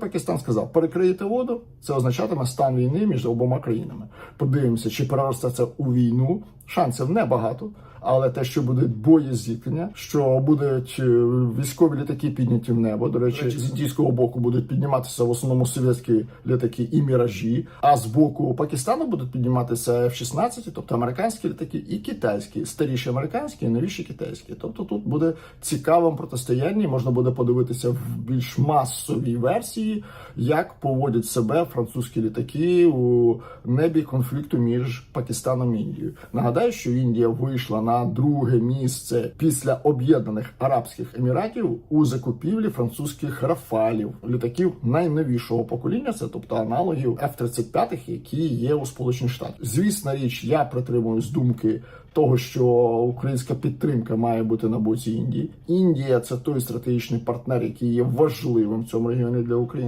Пакистан сказав: перекриєте воду, це означатиме стан війни між обома країнами. Подивимося, чи переросте це у війну. Шансів небагато. Але те, що будуть боєзіткнення, що будуть е, військові літаки підняті в небо. До речі, з індійського боку будуть підніматися в основному совєтські літаки і міражі. А з боку Пакистану будуть підніматися F-16, тобто американські літаки, і китайські, старіші американські, і новіші китайські. Тобто тут буде цікавим протистояння. і Можна буде подивитися в більш масовій версії, як поводять себе французькі літаки у небі конфлікту між Пакистаном і Індією. Нагадаю, що Індія вийшла на друге місце після об'єднаних арабських еміратів у закупівлі французьких рафалів, літаків найновішого покоління, це тобто аналогів F-35, які є у Сполучених Штатах. Звісна річ, я притримуюсь думки. Того, що українська підтримка має бути на боці Індії. Індія це той стратегічний партнер, який є важливим в цьому регіоні для України.